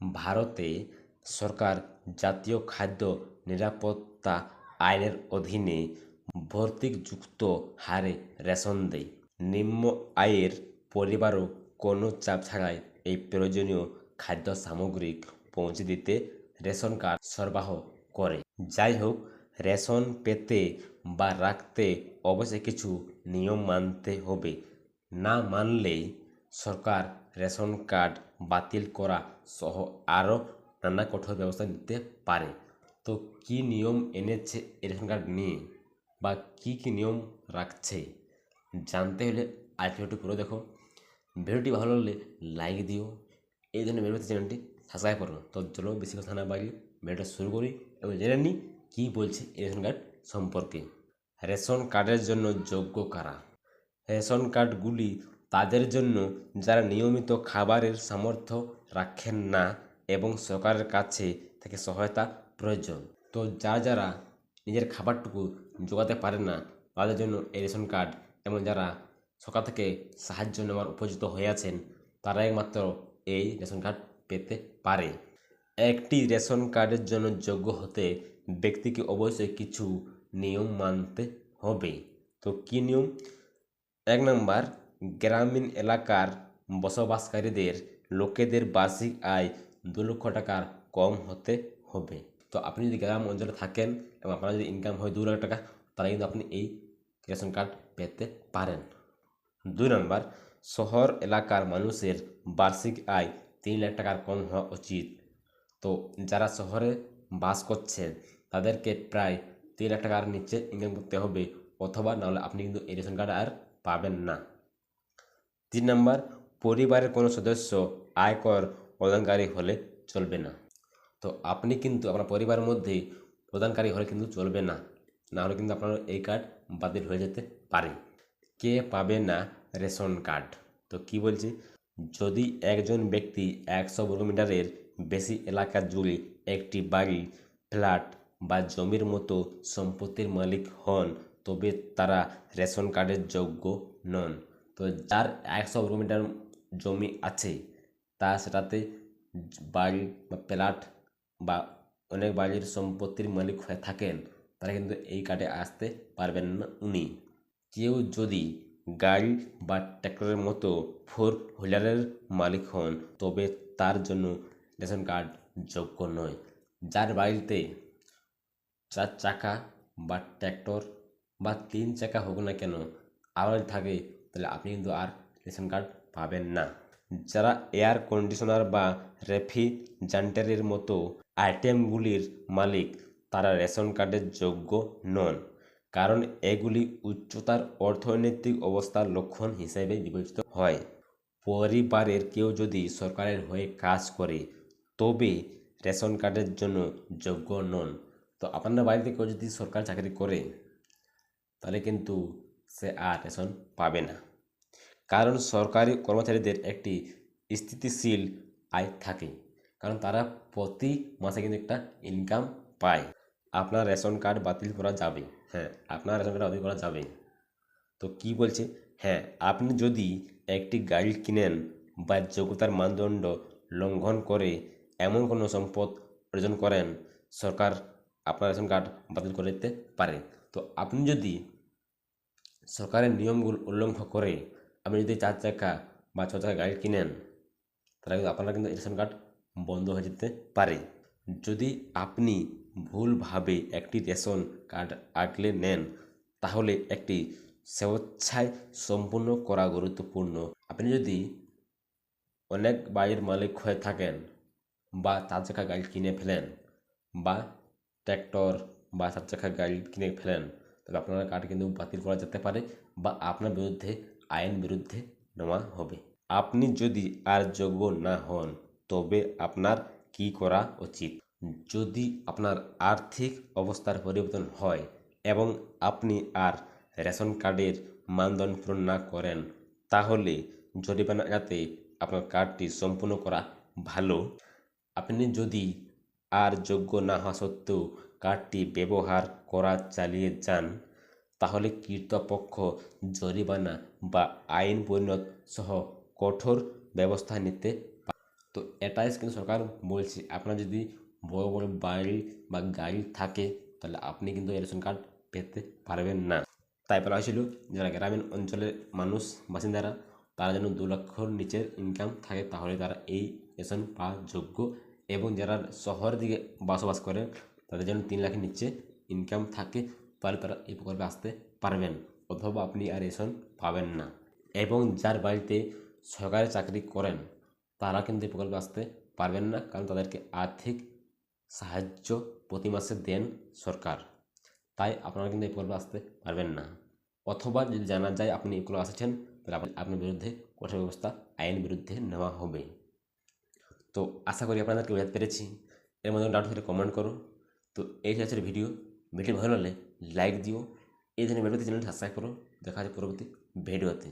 ভারতে সরকার জাতীয় খাদ্য নিরাপত্তা আইনের অধীনে ভর্তুকিযুক্ত হারে রেশন দেয়। নিম্ন আয়ের পরিবারও কোনো চাপ ছাড়াই এই প্রয়োজনীয় খাদ্য সামগ্রী পৌঁছে দিতে রেশন কার্ড সরবরাহ করে। যাই হোক রেশন পেতে বা রাখতে অবশ্যই কিছু নিয়ম মানতে হবে। না মানলেই সরকার রেশন কার্ড বাতিল করা সহ আরও নানা কঠোর ব্যবস্থা নিতে পারে। তো কী নিয়ম এনেছে রেশন কার্ড নিয়ে বা কী কী নিয়ম রাখছে? জানতে হলে আজ ভিডিওটি পুরো দেখো। ভিডিওটি ভালো লাগলে লাইক দিও। এই ধরনের ভিডিও চ্যানেলটি সাবস্ক্রাইব করো। তো চলো বেশি কথা না বাড়ি ভিডিওটা শুরু করি এবং জেনে নিই কী বলছে রেশন কার্ড সম্পর্কে। রেশন কার্ডের জন্য যোগ্য কারা? রেশন কার্ডগুলি তাদের জন্য যারা নিয়মিত খাবারের সামর্থ্য রাখেন না এবং সরকারের কাছে থেকে সহায়তা প্রয়োজন। তো যারা যারা নিজের খাবারটুকু জোগাতে পারে না, তাদের জন্য এই রেশন কার্ড এবং যারা সরকার থেকে সাহায্য নেওয়ার উপযুক্ত হয়ে আছেন, তারা একমাত্র এই রেশন কার্ড পেতে পারে। একটি রেশন কার্ডের জন্য যোগ্য হতে ব্যক্তিকে অবশ্যই কিছু নিয়ম মানতে হবে। তো কী নিয়ম? এক নম্বর গ্রামীণ এলাকার বসবাসকারীদের লোকেদের বার্ষিক আয় দু লক্ষ টাকার কম হতে হবে। তো আপনি যদি গ্রাম অঞ্চলে থাকেন এবং আপনার যদি ইনকাম হয় দু লাখ টাকা, তাহলে কিন্তু আপনি এই রেশন কার্ড পেতে পারেন। দুই নম্বর, শহর এলাকার মানুষের বার্ষিক আয় তিন লাখ টাকার কম হওয়া উচিত। তো যারা শহরে বাস করছেন তাদেরকে প্রায় তিন লাখ টাকার নিচে ইনকাম করতে হবে, অথবা নাহলে আপনি কিন্তু এই রেশন কার্ড আর পাবেন না। তিন নম্বর, পরিবারের কোনো সদস্য আয়কর প্রদানকারী হলে চলবে না। তো আপনি কিন্তু আপনার পরিবারের মধ্যে প্রদানকারী হলে কিন্তু চলবে না। না হলে কিন্তু আপনার এই কার্ড বাতিল হয়ে যেতে পারে। কে পাবে না রেশন কার্ড? তো কি বলছি? যদি একজন ব্যক্তি একশো বর্গমিটারের বেশি এলাকা জুড়ে একটি বাড়ি, ফ্ল্যাট বা জমির মতো সম্পত্তির মালিক হন, তবে তারা রেশন কার্ডের যোগ্য নন। তো যার একশো বর্গমিটার জমি আছে, তা সেটাতে বাড়ি বা প্লাট বা অনেক বাড়ির সম্পত্তির মালিক হয়ে থাকেন, তারা কিন্তু এই কার্ডে আসতে পারবেন না উনি। কেউ যদি গাড়ি বা ট্র্যাক্টরের মতো ফোর হুইলারের মালিক হন, তবে তার জন্য রেশন কার্ড যোগ্য নয়। যার বাড়িতে চার চাকা বা ট্র্যাক্টর বা তিন চাকা হোক না কেন, আবার থাকে তাহলে আপনি কিন্তু আর রেশন কার্ড পাবেন না। যারা এয়ার কন্ডিশনার বা রেফ্রিজারেটরের মতো আইটেমগুলির মালিক, তারা রেশন কার্ডের যোগ্য নন, কারণ এগুলি উচ্চতার অর্থনৈতিক অবস্থার লক্ষণ হিসেবে বিবেচিত হয়। পরিবারের কেউ যদি সরকারের হয়ে কাজ করে, তবে রেশন কার্ডের জন্য যোগ্য নন। তো আপনার বাড়িতে কেউ যদি সরকার চাকরি করে, তাহলে কিন্তু সে আর রেশন পাবে না। কারণ সরকারি কর্মচারীদের একটি স্থিতিশীল আয় থাকে, কারণ তারা প্রতি মাসে কিন্তু একটা ইনকাম পায়। আপনার রেশন কার্ড বাতিল করা যাবে। হ্যাঁ আপনার রেশন কার্ড বাতিল করা যাবে। তো কি বলছে? হ্যাঁ আপনি যদি একটি গাড়ি কিনেন বা যোগ্যতার মানদণ্ড লঙ্ঘন করে এমন কোনো সম্পদ অর্জন করেন, সরকার আপনার রেশন কার্ড বাতিল করে দিতে পারে। তো আপনি যদি সরকারের নিয়মগুলো উল্লঙ্ঘন করে আপনি যদি চার চাকা বা ছ চাকা গাড়ি কিনেন, তাহলে কিন্তু আপনার কিন্তু রেশন কার্ড বন্ধ হয়ে যেতে পারে। যদি আপনি ভুলভাবে একটি রেশন কার্ড আগলে নেন, তাহলে একটি স্বেচ্ছায় সম্পূর্ণ করা গুরুত্বপূর্ণ। আপনি যদি অনেক বাড়ির মালিক হয়ে থাকেন বা চার চাকা গাড়ি কিনে ফেলেন বা ট্র্যাক্টর বা চার চাকা গাড়ি কিনে ফেলেন তবে আপনার কার্ড কিন্তু বাতিল করা যেতে পারে বা আপনার বিরুদ্ধে, আইন বিরুদ্ধে নেওয়া হবে। আপনি যদি আর যোগ্য না হন, তবে আপনার কি করা উচিত? যদি আপনার আর্থিক অবস্থার পরিবর্তন হয় এবং আপনি আর রেশন কার্ডের মানদণ্ড পূরণ না করেন, তাহলে জরিমানা যাতে আপনার কার্ডটি সম্পূর্ণ করা ভালো। আপনি যদি আর যোগ্য না হওয়া সত্ত্বেও কার্ডটি ব্যবহার করা চালিয়ে যান, তাহলে কর্তৃপক্ষ জরিমানা বা আইন পরিণত সহ কঠোর ব্যবস্থা নিতে তো এটাই কিন্তু সরকার বলছে। আপনার যদি বড় বড় বাড়ি বা গাড়ি থাকে, তাহলে আপনি কিন্তু রেশন কার্ড পেতে পারবেন না। তাই বলা হয়েছিল, যারা গ্রামীণ অঞ্চলের মানুষ, বাসিন্দারা, তারা যেন দু লক্ষর নিচের ইনকাম থাকে, তাহলে তারা এই রেশন পাওয়ার যোগ্য। এবং যারা শহরের দিকে বসবাস করেন তাদের যেন তিন লাখের নিচে ইনকাম থাকে, তাহলে তারা এই প্রকল্পে আসতে পারবেন, অথবা আপনি আর রেশন পাবেন না। এবং যার বাড়িতে সরকারি চাকরি করেন, তারা কিন্তু এই প্রকল্পে আসতে পারবেন না, কারণ তাদেরকে আর্থিক সাহায্য প্রতি মাসে দেন সরকার। তাই আপনারা কিন্তু এই প্রকল্পে আসতে পারবেন না। অথবা যদি জানা যায় আপনি এগুলো আসছেন, তাহলে আপনি- আপনার বিরুদ্ধে কঠোর ব্যবস্থা আইন বিরুদ্ধে নেওয়া হবে। তো আশা করি আপনাদেরকে বোঝাতে পেরেছি। এর মধ্যে ডাউট থাকলে কমেন্ট করো তো এই হচ্ছে ভিডিও ভিডিও ভালো লাগলে লাইক দিও। এই ধরনের ভিডিওতে চ্যানেল সাবস্ক্রাইব করো। দেখা যাচ্ছে পরবর্তী ভিডিওতে